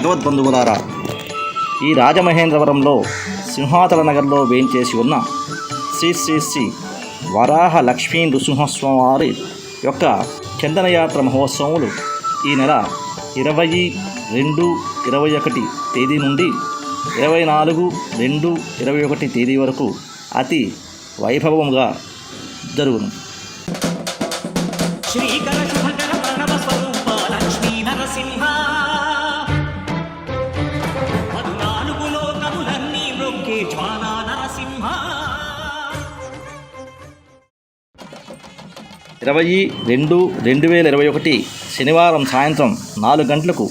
భగవద్బంధువులారా ఈ రాజమహేంద్రవరంలో సింహాచల నగర్లో వేయించేసి ఉన్న శ్రీ శ్రీ శ్రీ వరాహ లక్ష్మీ నృసింహస్వామివారి యొక్క చందనయాత్ర మహోత్సవములు ఈ నెల ఇరవై రెండు ఇరవై ఒకటి తేదీ నుండి ఇరవై నాలుగు రెండు ఇరవై ఒకటి తేదీ వరకు అతి వైభవముగా జరుగును. శ్రీకర శుభకర ప్రణవ స్వరూప లక్ష్మీ నరసింహ. జ్వాలా నరసింహ ఇరవై రెండు రెండు వేల ఇరవై ఒకటి శనివారం సాయంత్రం నాలుగు గంటలకు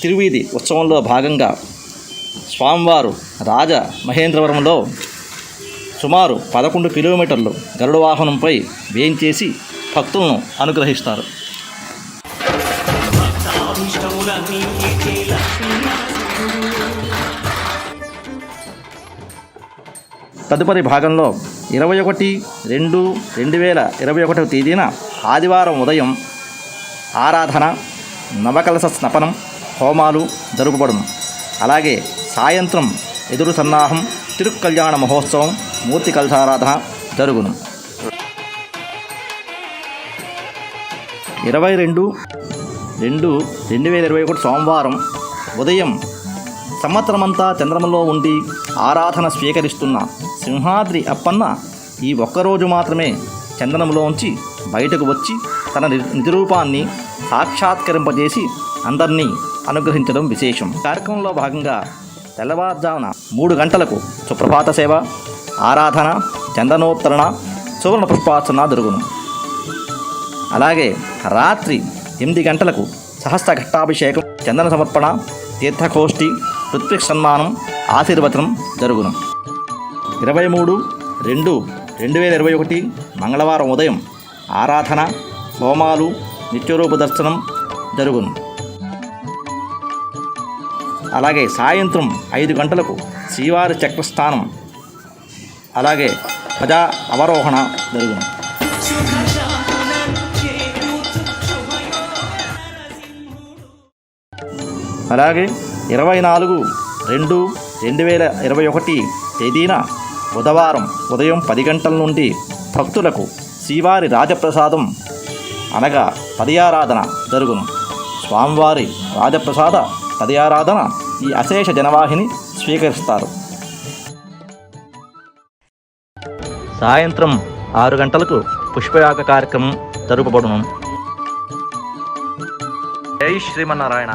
తిరువీధి ఉత్సవంలో భాగంగా స్వామివారు రాజ మహేంద్రవరంలో సుమారు పదకొండు కిలోమీటర్లు గరుడ వాహనంపై వేయించేసి భక్తులను అనుగ్రహిస్తారు. తదుపరి భాగంలో ఇరవై ఒకటి రెండు రెండు వేల ఇరవై ఒకటవ తేదీన ఆదివారం ఉదయం ఆరాధన నవకలస స్నపనం హోమాలు జరుపబడును. అలాగే సాయంత్రం ఎదురు సన్నాహం తిరుక్కల్యాణ మహోత్సవం మూర్తి కలశారాధన జరుగును. ఇరవై రెండు రెండు రెండు వేల ఇరవై ఒకటి సోమవారం ఉదయం సంవత్సరమంతా చంద్రమలో ఉండి ఆరాధన స్వీకరిస్తున్న సింహాద్రి అప్పన్న ఈ ఒక్కరోజు మాత్రమే చందనంలోంచి బయటకు వచ్చి తన ని- నిజరూపాన్ని సాక్షాత్కరింపజేసి అందరినీ అనుగ్రహించడం విశేషం. కార్యక్రమంలో భాగంగా తెల్లవారుజామున మూడు గంటలకు సుప్రభాత సేవ ఆరాధన చందనోత్తరణ సువర్ణ పుష్పార్చన జరుగును. అలాగే రాత్రి ఎనిమిది గంటలకు సహస్ర ఘట్టాభిషేకం చందన సమర్పణ తీర్థకోష్ఠి ఋత్విక్ సన్మానం ఆశీర్వచనం జరుగును. ఇరవై మూడు రెండు రెండు వేల ఇరవై ఒకటి మంగళవారం ఉదయం ఆరాధన హోమాలు నిత్యరూప దర్శనం జరుగును. అలాగే సాయంత్రం ఐదు గంటలకు శ్రీవారి చక్రస్థానం అలాగే ప్రజా అవరోహణ జరుగును. అలాగే ఇరవై నాలుగు రెండు రెండు వేల ఇరవై ఒకటి తేదీన బుధవారం ఉదయం పది గంటల నుండి భక్తులకు శ్రీవారి రాజప్రసాదం అనగా పదయారాధన జరుగును. స్వామివారి రాజప్రసాద పదయారాధన ఈ అశేష జనవాహిని స్వీకరిస్తారు. సాయంత్రం ఆరు గంటలకు పుష్పయాగ కార్యక్రమం జరుపబడును. జై శ్రీమన్నారాయణ.